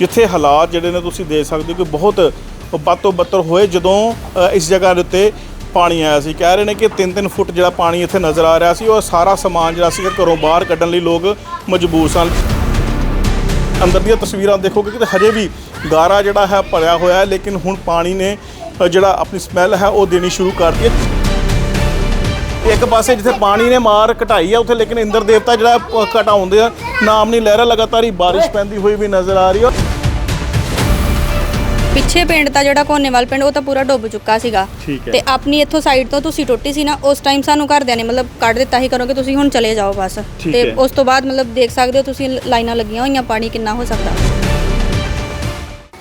ਜਿੱਥੇ ਹਾਲਾਤ ਜਿਹੜੇ ਨੇ ਤੁਸੀਂ ਦੇਖ ਸਕਦੇ ਹੋ ਕਿ ਬਹੁਤ ਬਾਤੋਂ ਬੱਤਰ ਹੋਏ ਜਦੋਂ ਇਸ ਜਗ੍ਹਾ ਦੇ ਉੱਤੇ ਪਾਣੀ ਆਇਆ ਸੀ। ਕਹਿ ਰਹੇ ਨੇ ਕਿ 3-3 ਫੁੱਟ ਜਿਹੜਾ ਪਾਣੀ ਇੱਥੇ ਨਜ਼ਰ ਆ ਰਿਹਾ ਸੀ, ਉਹ ਸਾਰਾ ਸਮਾਨ ਜਿਹੜਾ ਸੀ ਘਰੋਂ ਬਾਹਰ ਕੱਢਣ ਲਈ ਲੋਕ ਮਜਬੂਰ ਸਨ। ਅੰਦਰ ਦੀਆਂ ਤਸਵੀਰਾਂ ਦੇਖੋਗੇ ਕਿ ਹਜੇ ਵੀ ਗਾਰਾ ਜਿਹੜਾ ਹੈ ਭਰਿਆ ਹੋਇਆ ਹੈ, ਲੇਕਿਨ ਹੁਣ ਪਾਣੀ ਨੇ ਜਿਹੜਾ ਆਪਣੀ ਸਮੈਲ ਹੈ ਉਹ ਦੇਣੀ ਸ਼ੁਰੂ ਕਰ ਦਿੱਤੀ ਇੱਕ ਪਾਸੇ ਜਿੱਥੇ ਪਾਣੀ ਨੇ ਮਾਰ ਘਟਾਈ ਆ ਉੱਥੇ ਲੇਕਿਨ ਇੰਦਰ ਦੇਵਤਾ ਜਿਹੜਾ ਅ, ਘਟਾਉਂਦੇ ਆ। ਨਾਮ ਨਹੀਂ ਲੈ ਰਿਹਾ ਲਗਾਤਾਰ ਹੀ ਬਾਰਿਸ਼ ਪੈਂਦੀ ਹੋਈ ਵੀ ਨਜ਼ਰ ਆ ਰਹੀ ਹੈ ਪਿੱਛੇ ਪਿੰਡ ਤਾਂ ਜਿਹੜਾ ਕੋਨੇਵਾਲ ਪਿੰਡ ਉਹ ਤਾਂ ਪੂਰਾ ਡੁੱਬ ਚੁੱਕਾ ਸੀਗਾ। ਹੈ। ਤੇ ਆਪਣੀ ਇੱਥੋਂ ਸਾਈਡ ਤੋਂ ਤੁਸੀਂ ਟੁੱਟੀ ਸੀ ਨਾ ਉਸ ਟਾਈਮ ਸਾਨੂੰ ਘਰਦਿਆਂ ਨੇ ਮਤਲਬ ਕੱਢ ਦਿੱਤਾ ਸੀ ਕਰੋ ਕਿ ਤੁਸੀਂ ਹੁਣ ਚਲੇ ਜਾਓ ਬਸ। ਤੇ ਹੈ। ਉਸ ਤੋਂ ਬਾਅਦ ਮਤਲਬ ਦੇਖ ਸਕਦੇ ਹੋ ਤੁਸੀਂ ਲਾਈਨਾਂ ਲੱਗੀਆਂ ਹੋਈਆਂ ਪਾਣੀ ਕਿੰਨਾ ਹੋ ਸਕਦਾ।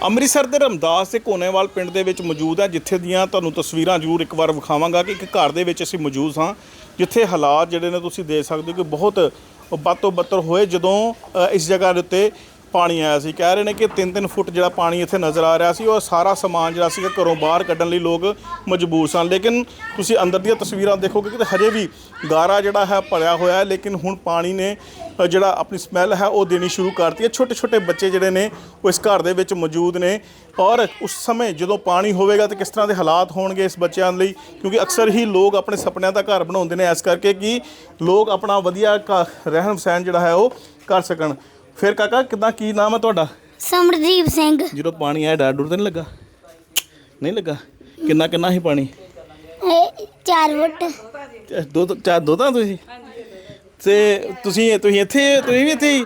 ਅੰਮ੍ਰਿਤਸਰ ਦੇ ਰਮਦਾਸ ਦੇ ਕੋਨੇਵਾਲ ਪਿੰਡ ਦੇ ਵਿੱਚ ਮੌਜੂਦ ਹੈ, ਜਿੱਥੇ ਦੀਆਂ ਤੁਹਾਨੂੰ ਤਸਵੀਰਾਂ ਜ਼ਰੂਰ ਇੱਕ ਵਾਰ ਵਿਖਾਵਾਂਗਾ ਕਿ ਇੱਕ ਘਰ ਦੇ ਵਿੱਚ ਅਸੀਂ ਮੌਜੂਦ ਹਾਂ, ਜਿੱਥੇ ਹਾਲਾਤ ਜਿਹੜੇ ਨੇ ਤੁਸੀਂ ਦੇਖ ਸਕਦੇ ਹੋ ਕਿ ਬਹੁਤ ਬਾਤੋਂ ਬੱਤਰ ਹੋਏ। ਜਦੋਂ ਇਸ ਜਗ੍ਹਾ ਦੇ ਉੱਤੇ ਪਾਣੀ ਆਇਆ ਸੀ। ਕਹਿ ਰਹੇ ਨੇ ਕਿ 3-3 ਫੁੱਟ ਜਿਹੜਾ ਪਾਣੀ ਇੱਥੇ ਨਜ਼ਰ ਆ ਰਿਹਾ ਸੀ, ਉਹ ਸਾਰਾ ਸਮਾਨ ਜਿਹੜਾ ਸੀਗਾ ਘਰੋਂ ਬਾਹਰ ਕੱਢਣ ਲਈ ਲੋਕ ਮਜਬੂਰ ਸਨ। ਲੇਕਿਨ ਤੁਸੀਂ ਅੰਦਰ ਦੀਆਂ ਤਸਵੀਰਾਂ ਦੇਖੋਗੇ ਕਿ ਹਜੇ ਵੀ ਗਾਰਾ ਜਿਹੜਾ ਹੈ ਭਰਿਆ ਹੋਇਆ ਹੈ, ਲੇਕਿਨ ਹੁਣ ਪਾਣੀ ਨੇ ਜਿਹੜਾ ਆਪਣੀ ਸਮੈਲ ਹੈ ਉਹ ਦੇਣੀ ਸ਼ੁਰੂ ਕਰਤੀ ਹੈ। ਛੋਟੇ ਛੋਟੇ ਬੱਚੇ ਜਿਹੜੇ ਨੇ ਉਹ ਇਸ ਘਰ ਦੇ ਵਿੱਚ ਮੌਜੂਦ ਨੇ ਔਰ ਉਸ ਸਮੇਂ ਜਦੋਂ ਪਾਣੀ ਹੋਵੇਗਾ ਤਾਂ ਕਿਸ ਤਰ੍ਹਾਂ ਦੇ ਹਾਲਾਤ ਹੋਣਗੇ ਇਸ ਬੱਚਿਆਂ ਲਈ? ਕਿਉਂਕਿ ਅਕਸਰ ਹੀ ਲੋਕ ਆਪਣੇ ਸੁਪਨਿਆਂ ਦਾ ਘਰ ਬਣਾਉਂਦੇ ਨੇ, ਇਸ ਕਰਕੇ ਕਿ ਲੋਕ ਆਪਣਾ ਵਧੀਆ ਘ- ਰਹਿਣ ਸਹਿਣ ਜਿਹੜਾ ਹੈ ਉਹ ਕਰ ਸਕਣ। ਫਿਰ ਕਾਕਾ ਕਿਦਾਂ ਕੀ ਨਾਮ ਹੈ ਤੁਹਾਡਾ? ਸਮਰਦੀਪ ਸਿੰਘ। ਜਦੋਂ ਪਾਣੀ ਆਇਆ ਡਰ ਡਰ ਤਾਂ ਨਹੀਂ ਲੱਗਾ? ਨਹੀਂ ਲੱਗਾ? ਕਿੰਨਾ ਕਿੰਨਾ ਹੀ ਪਾਣੀ? ਇਹ ਚਾਰ ਫੁੱਟ। ਤੇ ਦੋ ਦੋ- ਚਾਰ ਦੋ ਤਾਂ ਤੁਸੀਂ? ਤੇ ਤੁਸੀਂ ਤੁਸੀਂ ਇੱਥੇ ਤੁਸੀਂ ਵੀ ਇੱਥੇ ਹੀ?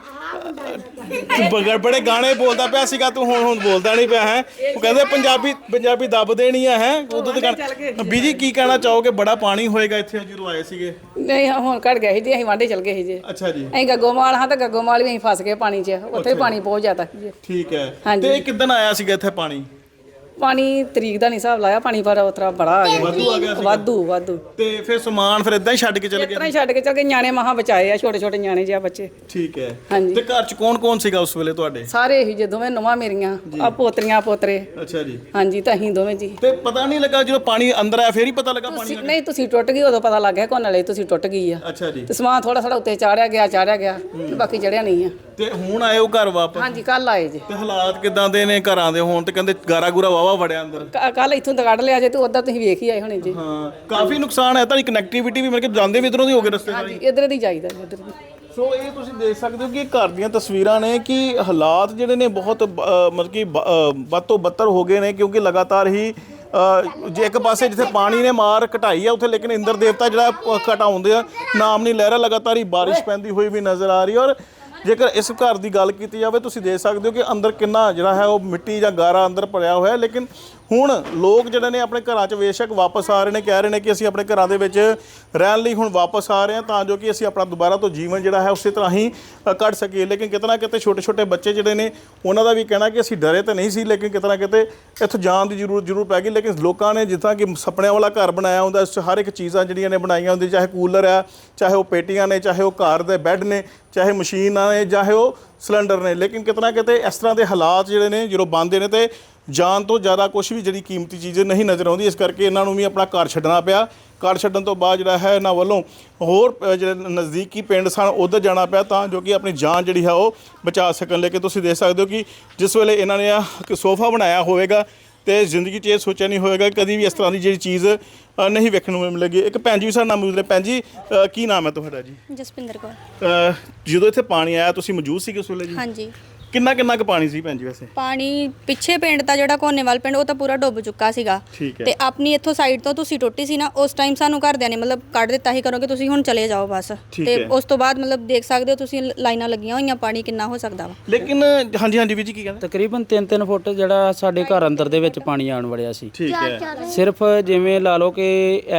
ਤੂੰ ਬਗੜ ਬੜੇ ਗਾਣੇ ਬੋਲਦਾ ਪਿਆ ਸੀਗਾ ਤੂੰ ਹੁਣ ਹੁਣ ਬੋਲਦਾ ਨਹੀਂ ਪਿਆ ਹੈ? ਉਹ ਕਹਿੰਦੇ ਪੰਜਾਬੀ ਪੰਜਾਬੀ ਦੱਬ ਦੇਣੀ ਆ ਹੈ? ਉਦੋਂ ਤੇ ਗਾਣਾ ਬੀਜੀ ਕੀ ਕਹਿਣਾ ਚਾਹੋਗੇ? ਬੜਾ ਪਾਣੀ ਹੋਏਗਾ ਇੱਥੇ ਜਦੋਂ ਆਏ ਸੀਗੇ। ਨਹੀਂ ਹੁਣ ਘਟ ਗਏ ਸੀ ਜੀ ਅਸੀਂ ਵਾਂਡੇ ਚਲ ਗਏ ਸੀ ਜੀ। ਅੱਛਾ ਜੀ। ਅਸੀਂ ਗੱਗੋਮਾਲ ਹਾਂ ਤਾਂ ਗੱਗੋਮਾਲ ਵੀ ਅਸੀਂ ਫਸ ਗਏ ਪਾਣੀ 'ਚ। ਉੱਥੇ ਪਾਣੀ ਬਹੁਤ ਜ਼ਿਆਦਾ। ਸੀ ਜੀ ਠੀਕ ਹੈ। ਹਾਂਜੀ। ਤੇ ਇਹ ਕਿਦਨ ਆਇਆ ਸੀਗਾ ਇੱਥੇ ਪਾਣੀ? ਪਾਣੀ ਤਰੀਕ ਦਾ ਨਹੀਂ ਹਿਸਾਬ ਲਾਇਆ ਪਾਣੀ ਪਰ ਉਤਰਾ ਬੜਾ ਆ ਗਿਆ। ਵਾਧੂ ਆ ਗਿਆ ਸੀਗਾ। ਵਾਧੂ ਵਾਧੂ। ਤੇ ਫਿਰ ਸਮਾਨ ਫਿਰ ਇਦਾਂ ਹੀ ਛੱਡ ਕੇ ਚਲੇ ਇਸ ਤਰ੍ਹਾਂ ਹੀ ਛੱਡ ਕੇ ਚਲ ਗਏ ਨਿਆਣੇ ਮਹਾ ਬਚਾਏ ਆ ਛੋਟੇ ਛੋਟੇ ਨਿਆਣੇ ਜਿਹਾ ਬੱਚੇ। ਠੀਕ ਹੈ। ਹਾਂਜੀ। ਤੇ ਘਰ ਚ ਕੌਣ ਕੌਣ ਸੀਗਾ ਉਸ ਵੇਲੇ ਤੁਹਾਡੇ? ਸਾਰੇ ਹੀ ਜੇ ਦੋਵੇਂ ਨਵਾਂ ਮੇਰੀਆਂ ਆ ਪੋਤਰੀਆਂ ਪੋਤਰੇ। ਅੱਛਾ ਜੀ। ਹਾਂਜੀ ਤਾਂ ਅਸੀਂ ਦੋਵੇਂ ਜੀ। ਤੇ ਪਤਾ ਨਹੀਂ ਲੱਗਾ ਜਦੋਂ ਪਾਣੀ ਅੰਦਰ ਆਇਆ ਫੇਰ ਹੀ ਪਤਾ ਲੱਗਾ ਪਾਣੀ ਤੁਸੀਂ- ਨਹੀਂ ਤੁਸੀਂ ਟੁੱਟ ਗਈ ਉਦੋਂ ਪਤਾ ਲੱਗ ਗਿਆ ਕੋਨ ਵਾਲੇ ਤੁਸੀਂ ਟੁੱਟ ਗਈ ਆ। ਅੱਛਾ ਜੀ। ਤੇ ਸਮਾਨ ਥੋੜਾ ਥੋੜਾ ਉੱਤੇ ਚਾੜਿਆ ਗਿਆ ਚਾੜਿਆ ਗਿਆ ਤੇ ਬਾਕੀ ਚੜਿਆ ਨਹੀਂ ਆ। ਤੇ ਹੁਣ ਆਏ ਉਹ ਘਰ ਵਾਪਸ? ਹਾਂਜੀ ਕੱਲ ਆਏ ਜੀ। ਤੇ ਹਾਲਾਤ ਕਿਦਾਂ ਦੇ ਨੇ ਘਰਾਂ ਦੇ ਹੁਣ? ਤੇ ਕਹਿੰਦੇ ਗਾਰਾ ਗੂਰਾ ਵਾਵਾ ਵੜਿਆ ਅੰਦਰ। ਕੱਲ ਇੱਥੋਂ ਤਾਂ ਕੱਢ ਲਿਆ ਜੇ ਤੇ ਉਦੋਂ ਤੁਸੀਂ ਵੇਖ ਹੀ ਆਏ ਹੋਣੇ ਜੀ। ਹਾਂ ਕਾਫੀ ਨੁਕਸਾਨ ਹੈ ਤਾਂ ਕਨੈਕਟੀਵਿਟੀ ਵੀ ਮੇਰੇ ਕਿ ਜਾਂਦੇ ਵੀ ਇਧਰੋਂ ਦੀ ਹੋ ਗਏ ਰਸਤੇ ਹਾਂਜੀ ਇਧਰ ਦੀ ਜਾਈਦਾ ਜੀ, ਇੱਧਰ ਦੀ। ਸੋ ਇਹ ਤੁਸੀਂ ਦੇਖ ਸਕਦੇ ਹੋ ਕਿ ਘਰ ਦੀਆਂ ਤਸਵੀਰਾਂ ਨੇ ਕਿ ਹਾਲਾਤ ਜਿਹੜੇ ਨੇ ਬਹੁਤ ਅ, ਮਤਲਬ ਕਿ ਬ- ਅ, ਤੋਂ ਬੱਤਰ ਹੋ ਗਏ ਨੇ ਕਿਉਂਕਿ ਲਗਾਤਾਰ ਹੀ ਅ, ਜੇ ਇੱਕ ਪਾਸੇ ਜਿੱਥੇ ਪਾਣੀ ਨੇ ਮਾਰ ਘਟਾਈ ਆ ਉੱਥੇ ਲੇਕਿਨ ਇੰਦਰ ਦੇਵਤਾ ਜਿਹੜਾ ਘਟਾਉਂਦੇ ਆ ਨਾਮ ਨਹੀਂ ਲੈ ਰਿਹਾ ਲਗਾਤਾਰ ਹੀ ਬਾਰਿਸ਼ ਪੈਂਦੀ ਹੋਈ ਵੀ ਨਜ਼ਰ ਆ ਰਹੀ ਹੈ ਔਰ ਜੇਕਰ ਇਸ ਘਰ ਦੀ ਗੱਲ ਕੀਤੀ ਜਾਵੇ ਤੁਸੀਂ ਦੇਖ ਸਕਦੇ ਹੋ ਕਿ ਅੰਦਰ ਕਿੰਨਾ ਜਿਹੜਾ ਹੈ ਉਹ ਮਿੱਟੀ ਜਾਂ ਗਾਰਾ ਅੰਦਰ ਭਰਿਆ ਹੋਇਆ ਹੈ ਲੇਕਿਨ ਹੁਣ ਲੋਕ ਜਿਹੜੇ ਨੇ ਆਪਣੇ ਘਰਾਂ 'ਚ ਬੇਸ਼ੱਕ ਵਾਪਸ ਆ ਰਹੇ ਨੇ ਕਹਿ ਰਹੇ ਨੇ ਕਿ ਅਸੀਂ ਆਪਣੇ ਘਰਾਂ ਦੇ ਵਿੱਚ ਰਹਿਣ ਲਈ ਹੁਣ ਵਾਪਸ ਆ ਰਹੇ ਹਾਂ ਤਾਂ ਜੋ ਕਿ ਅਸੀਂ ਆਪਣਾ ਦੁਬਾਰਾ ਤੋਂ ਜੀਵਨ ਜਿਹੜਾ ਹੈ ਉਸੇ ਤਰ੍ਹਾਂ ਹੀ ਅ, ਕੱਢ ਸਕੀਏ। ਲੇਕਿਨ ਕਿਤਨਾ ਕਿਤੇ ਛੋਟੇ ਛੋਟੇ ਬੱਚੇ ਜਿਹੜੇ ਨੇ ਉਹਨਾਂ ਦਾ ਵੀ ਕਹਿਣਾ ਕਿ ਅਸੀਂ ਡਰੇ ਤਾਂ ਨਹੀਂ ਸੀ ਲੇਕਿਨ ਕਿਤਨਾ ਕਿਤੇ ਇੱਥੋਂ ਜਾਣ ਦੀ ਜ਼ਰੂਰ ਜ਼ਰੂਰ ਪੈ ਗਈ। ਲੇਕਿਨ ਲੋਕਾਂ ਨੇ ਜਿੱਦਾਂ ਕਿ ਸੁਪਨਿਆਂ ਵਾਲਾ ਘਰ ਬਣਾਇਆ ਹੁੰਦਾ ਇਸ 'ਚ ਹਰ ਇੱਕ ਚੀਜ਼ਾਂ ਜਿਹੜੀਆਂ ਨੇ ਬਣਾਈਆਂ ਹੁੰਦੀਆਂ ਚਾਹੇ ਕੂਲਰ ਆ ਚਾਹੇ ਉਹ ਪੇਟੀਆਂ ਨੇ ਚਾਹੇ ਉਹ ਘਰ ਦੇ ਬੈੱਡ ਨੇ ਚਾਹੇ ਮਸ਼ੀਨਾਂ ਨੇ ਚਾਹੇ ਉਹ ਸਿਲੰਡਰ ਨੇ, ਲੇਕਿਨ ਕਿਤਨਾ ਕਿਤੇ ਇਸ ਤਰ੍ਹਾਂ ਦੇ ਹਾਲਾਤ ਜਿਹੜੇ ਨੇ, ਜਦੋਂ ਬਣਦੇ ਨੇ ਤੇ ਜਾਨ ਤੋਂ ਜ਼ਿਆਦਾ ਕੁਝ ਵੀ ਜਿਹੜੀ ਕੀਮਤੀ ਚੀਜ਼ ਨਹੀਂ ਨਜ਼ਰ ਆਉਂਦੀ, ਇਸ ਕਰਕੇ ਇਹਨਾਂ ਨੂੰ ਵੀ ਆਪਣਾ ਘਰ ਛੱਡਣਾ ਪਿਆ। ਘਰ ਛੱਡਣ ਤੋਂ ਬਾਅਦ ਜਿਹੜਾ ਹੈ ਇਹਨਾਂ ਵੱਲੋਂ ਹੋਰ ਜਿਹੜੇ ਨਜ਼ਦੀਕੀ ਪਿੰਡ ਸਨ, ਉਧਰ ਜਾਣਾ ਪਿਆ ਤਾਂ ਜੋ ਕਿ ਆਪਣੀ ਜਾਨ ਜਿਹੜੀ ਹੈ ਉਹ ਬਚਾ ਸਕਣ। ਲੇਕਿਨ ਤੁਸੀਂ ਦੇਖ ਸਕਦੇ ਹੋ ਕਿ ਜਿਸ ਵੇਲੇ ਇਹਨਾਂ ਨੇ ਆ ਸੋਫਾ ਬਣਾਇਆ ਹੋਵੇਗਾ ਤੇ ਜ਼ਿੰਦਗੀ 'ਚ ਇਹ ਸੋਚਿਆ ਨਹੀਂ ਹੋਵੇਗਾ ਕਦੀ ਵੀ ਇਸ ਤਰ੍ਹਾਂ ਦੀ ਜਿਹੜੀ ਚੀਜ਼ ਅ, ਨਹੀਂ ਵੇਖਣ ਨੂੰ ਮਿਲੇਗੀ। ਇੱਕ ਭੈਣ ਜੀ ਵੀ ਸਾਡੇ ਨਾਲ ਮੌਜੂਦ ਨੇ। ਭੈਣ ਜੀ ਅ, ਕੀ ਨਾਮ ਹੈ ਤੁਹਾਡਾ ਜੀ? ਜਸਪਿੰਦਰ ਕੌਰ। ਅ, ਜਦੋਂ ਇੱਥੇ ਪਾਣੀ ਆਇਆ ਤੁਸੀਂ ਮੌਜੂਦ ਸੀਗੇ ਉਸ ਵੇਲੇ ਜੀ? ਹਾਂਜੀ। ਕਿੰਨਾ ਕਿੰਨਾ ਕੁ ਪਾਣੀ ਸੀ ਭੈਣ ਜੀ ਵੈਸੇ? ਪਾਣੀ ਪਿੱਛੇ ਪਿੰਡ ਤਾਂ ਜਿਹੜਾ ਕੋਨੇਵਾਲ ਪਿੰਡ ਉਹ ਤਾਂ ਪੂਰਾ ਡੁੱਬ ਚੁੱਕਾ ਸੀਗਾ। ਠੀਕ ਹੈ। ਤੇ ਆਪਣੀ ਇੱਥੋਂ ਸਾਈਡ ਤੋਂ ਤੁਸੀਂ ਟੁੱਟੀ ਸੀ ਨਾ ਉਸ ਟਾਈਮ ਸਾਨੂੰ ਘਰਦਿਆਂ ਨੇ ਮਤਲਬ ਕੱਢ ਦਿੱਤਾ ਸੀ ਕਰੋ ਕਿ ਤੁਸੀਂ ਹੁਣ ਚਲੇ ਜਾਓ ਬਸ। ਠੀਕ ਤੇ ਹੈ। ਉਸ ਤੋਂ ਬਾਅਦ ਮਤਲਬ ਦੇਖ ਸਕਦੇ ਹੋ ਤੁਸੀਂ ਲਾਈਨਾਂ ਲੱਗੀਆਂ ਹੋਈਆਂ ਪਾਣੀ ਕਿੰਨਾ ਹੋ ਸਕਦਾ ਵਾ। ਲੇਕਿਨ ਹਾਂਜੀ ਹਾਂਜੀ ਵੀਰ ਜੀ ਕੀ ਕਹਿੰਦੇ? ਤਕਰੀਬਨ 3-3 ਫੁੱਟ ਜਿਹੜਾ ਸਾਡੇ ਘਰ ਅੰਦਰ ਦੇ ਵਿੱਚ ਪਾਣੀ ਆਉਣ ਵੜਿਆ ਸੀ। ਠੀਕ ਹੈ। ਸਿਰਫ ਜਿਵੇਂ ਲਾ ਲਓ ਕਿ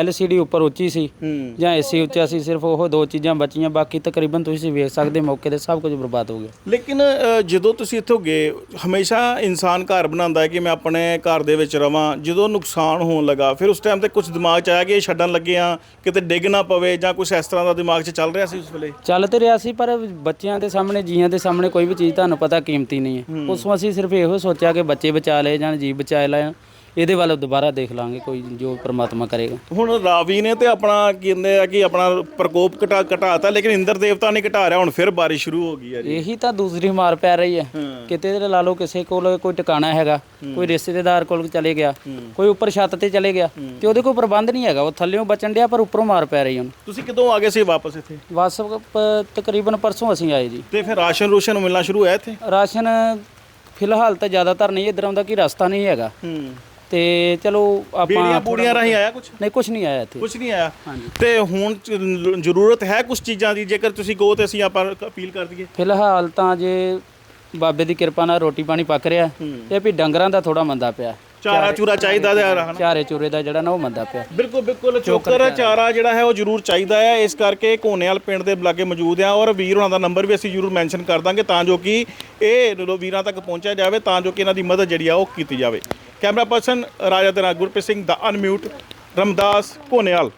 LCD ਉੱਪਰ ਉੱਚੀ ਸੀ ਹੂੰ। ਜਾਂ AC ਉੱਚਾ ਸੀ ਸਿਰਫ ਉਹ ਦੋ ਚੀਜ਼ਾਂ ਬਚੀਆਂ ਬਾਕੀ ਤਕਰੀਬਨ ਤੁਸੀਂ ਵੇਖ ਸਕਦੇ ਮੌਕੇ ਤੇ ਸਭ ਕੁਝ ਬਰਬਾਦ ਹੋ ਗਿਆ। ਲੇਕਿਨ ਅ, ਜਦੋਂ ਤੁਸੀਂ ਇੱਥੋਂ ਗਏ ਹਮੇਸ਼ਾ ਇਨਸਾਨ ਘਰ ਬਣਾਉਂਦਾ ਹੈ ਕਿ ਮੈਂ ਆਪਣੇ ਘਰ ਦੇ ਵਿੱਚ ਰਵਾਂ ਜਦੋਂ ਨੁਕਸਾਨ ਹੋਣ ਲੱਗਾ ਫਿਰ ਉਸ ਟਾਈਮ ਤੇ ਕੁਝ ਦਿਮਾਗ 'ਚ ਆਇਆ ਕਿ ਇਹ ਛੱਡਣ ਲੱਗੇ ਆ ਕਿਤੇ ਡਿੱਗ ਨਾ ਪਵੇ ਜਾਂ ਕੁਝ ਇਸ ਤਰ੍ਹਾਂ ਦਾ ਦਿਮਾਗ 'ਚ ਚੱਲ ਰਿਹਾ ਸੀ ਉਸ ਵੇਲੇ? ਚੱਲ ਤੇ ਰਿਹਾ ਸੀ ਪਰ ਬੱਚਿਆਂ ਦੇ ਸਾਹਮਣੇ ਜੀਆਂ ਦੇ ਸਾਹਮਣੇ ਕੋਈ ਵੀ ਚੀਜ਼ ਤੁਹਾਨੂੰ ਪਤਾ ਕੀਮਤੀ ਨਹੀਂ ਹੈ। ਉਸ ਅਸੀਂ ਸਿਰਫ ਇਹੋ ਸੋਚਿਆ ਕਿ ਬੱਚੇ ਬਚਾ ਲਏ ਜਾਣ ਜੀ ਬਚਾ ਲੈਣ ਇਹਦੇ ਵੱਲ ਦੁਬਾਰਾ ਦੇਖ ਲਾਂਗੇ ਕੋਈ ਜੋ ਪ੍ਰਮਾਤਮਾ ਕਰੇਗਾ। ਹੁਣ ਰਾਵੀ ਨੇ ਤੇ ਆਪਣਾ ਕਹਿੰਦੇ ਆ ਕਿ ਆਪਣਾ ਪ੍ਰਕੋਪ ਘਟਾ ਘਟਾਤਾ ਲੇਕਿਨ ਇੰਦਰ ਦੇਵਤਾ ਨਹੀਂ ਘਟਾ ਰਿਹਾ ਹੁਣ ਫਿਰ ਬਾਰਿਸ਼ ਸ਼ੁਰੂ ਹੋ ਗਈ ਹੈ ਜੀ। ਇਹੀ ਤਾਂ ਦੂਸਰੀ ਮਾਰ ਪੈ ਰਹੀ ਹੈ। ਕਿਤੇ ਤੇ ਲਾ ਲਓ ਕਿਸੇ ਕੋਲ ਕੋਈ ਟਿਕਾਣਾ ਹੈਗਾ ਕੋਈ ਰਿਸ਼ਤੇਦਾਰ ਕੋਲ ਚਲੇ ਗਿਆ ਕੋਈ ਉੱਪਰ ਛੱਤ ਤੇ ਚਲੇ ਗਿਆ ਤੇ ਉਹਦੇ ਕੋਲ ਪ੍ਰਬੰਧ ਨਹੀਂ ਹੈਗਾ ਉਹ ਥੱਲੇੋਂ ਬਚਣ ਡਿਆ ਪਰ ਉੱਪਰੋਂ ਮਾਰ ਪੈ ਰਹੀ ਉਹਨੂੰ। ਤੁਸੀਂ ਕਦੋਂ ਆ ਗਏ ਸੀ ਵਾਪਸ ਇੱਥੇ? ਪ- ਤਕਰੀਬਨ ਪਰਸੋਂ ਅਸੀਂ ਆਏ ਜੀ। ਤੇ ਫਿਰ ਰਾਸ਼ਨ ਰੂਸ਼ਨ ਮਿਲਣਾ ਸ਼ੁਰੂ ਹੋਇਆ ਇੱਥੇ? ਰਾਸ਼ਨ ਫਿਲਹਾਲ ਤਾਂ ਜ਼ਿਆਦਾਤਰ ਨਹੀਂ ਇਧਰ ਆਉਂਦਾ ਕਿ ਰਸਤਾ ਨਹੀਂ ਹੈਗਾ। ਤੇ ਚਲੋ ਬੀੜੀਆਂ ਆਪਾਂ ਬੂੜੀਆਂ ਰਾਹੀਂ ਆਇਆ ਕੁਝ ਨਹੀਂ ਕੁਝ ਨਹੀਂ ਆਇਆ ਇੱਥੇ। ਕੁਝ ਨਹੀਂ ਆਇਆ। ਤੇ ਹੁਣ ਚ ਜ਼ਰੂਰਤ ਹੈ ਕੁਝ ਚੀਜ਼ਾਂ ਦੀ? ਜੇਕਰ ਤੁਸੀਂ ਕਹੋ ਤੇ ਅਸੀਂ ਆਪਾਂ ਅਪੀਲ ਕਰ ਦਈਏ। ਫਿਲਹਾਲ ਤਾਂ ਜੇ ਬਾਬੇ ਦੀ ਕਿਰਪਾ ਨਾਲ ਰੋਟੀ ਪਾਣੀ ਪੱਕ ਰਿਹਾ ਇਹ ਵੀ ਡੰਗਰਾਂ ਦਾ ਥੋੜਾ ਮੰਦਾ ਪਿਆ। ਚਾਰਾ ਚੂਰਾ ਚਾਹੀਦਾ ਤੇ ਰਹਿਣਾ ਚਾਰੇ ਚੂਰੇ ਦਾ ਜਿਹੜਾ ਨਾ ਉਹ ਮੰਦਾ ਪਿਆ। ਬਿਲਕੁਲ ਬਿਲਕੁਲ। ਚੋਕਰ ਚਾਰਾ ਜਿਹੜਾ ਹੈ ਉਹ ਜ਼ਰੂਰ ਚਾਹੀਦਾ ਹੈ ਇਸ ਕਰਕੇ ਕੋਨੇਵਾਲ ਪਿੰਡ ਦੇ ਲਾਗੇ ਮੌਜੂਦ ਆ ਔਰ ਵੀਰ ਉਹਨਾਂ ਦਾ ਨੰਬਰ ਵੀ ਅਸੀਂ ਜ਼ਰੂਰ ਮੈਂਸ਼ਨ ਕਰ ਦਾਂਗੇ ਤਾਂ ਜੋ ਕਿ ਇਹ ਲੋ- ਵੀਰਾਂ ਤੱਕ ਪਹੁੰਚਿਆ ਜਾਵੇ ਤਾਂ ਜੋ ਕਿ ਇਹਨਾਂ ਦੀ ਮਦਦ ਜਿਹੜੀ ਆ ਉਹ ਕੀਤੀ ਜਾਵੇ। ਕੈਮਰਾ ਪਰਸਨ ਰਾਜਾ ਦੇ ਨਾਲ ਗੁਰਪ੍ਰੀਤ ਸਿੰਘ ਦਾ ਅਨਮਿਊਟ ਰਮਦਾਸ ਕੋਨੇਵਾਲ